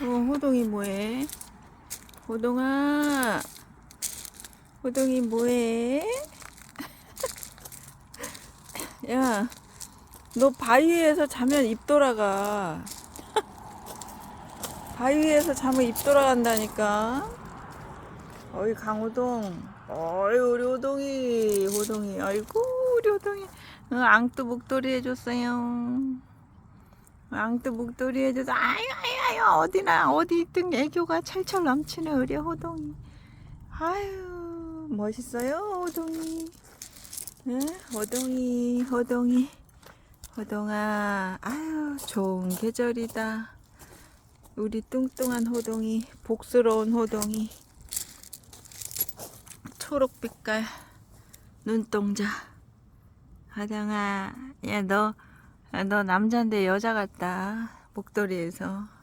어, 호동이 뭐해? 호동아, 호동이 뭐해? 야, 너 바위 에서 자면 입 돌아가. 바위 에서 자면 입 돌아간다니까. 어이 강호동, 어이 우리 호동이, 호동이, 아이고 우리 호동이, 응, 앙뚜 목도리 해줬어요. 앙뚜 목도리 해줘서 아유 아유 아유 어디나 어디 있든 애교가 철철 넘치는 우리 호동이. 아유 멋있어요 호동이. 응? 호동이 호동이. 호동아 아유 좋은 계절이다. 우리 뚱뚱한 호동이 복스러운 호동이. 초록빛깔 눈동자. 하정아 야너 아, 너 남잔데 여자 같다. 목도리에서.